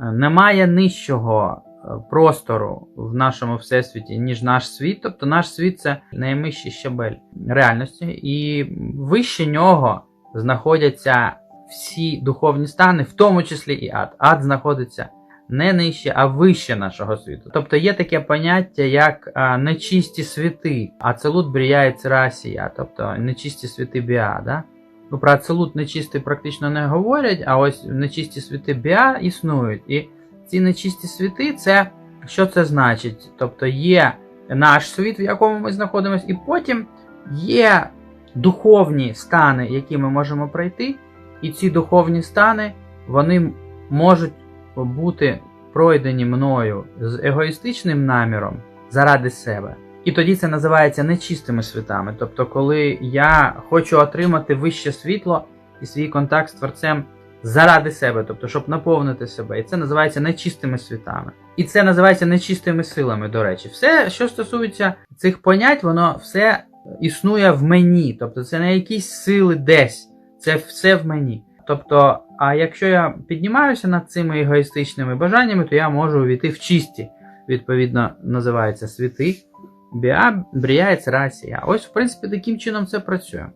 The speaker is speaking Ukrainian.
Е, Немає нижчого е, простору в нашому всесвіті, ніж наш світ. Тобто наш світ це найвищий щабель реальності, і вище нього знаходяться всі духовні стани, в тому числі і ад. Ад знаходиться не нижче, а вище нашого світу. Тобто є таке поняття, як нечисті світи, ацелут брія і церасія, тобто нечисті світи біа. Ну, про ацелут нечистий практично не говорять, а ось нечисті світи біа існують. І ці нечисті світи, це що це значить? Тобто є наш світ, в якому ми знаходимося, і потім є духовні стани, які ми можемо пройти, і ці духовні стани вони можуть бути пройдені мною з егоїстичним наміром заради себе. І тоді це називається нечистими світами. Тобто, коли я хочу отримати вище світло і свій контакт з Творцем заради себе, тобто, щоб наповнити себе. І це називається нечистими світами. І це називається нечистими силами, до речі. Все, що стосується цих понять, воно все існує в мені. Тобто, це не якісь сили десь, це все в мені. Тобто, а якщо я піднімаюся над цими егоїстичними бажаннями, то я можу увійти в чисті. Відповідно, називаються світи. Біа, брія рація. Ось, в принципі, таким чином це працює.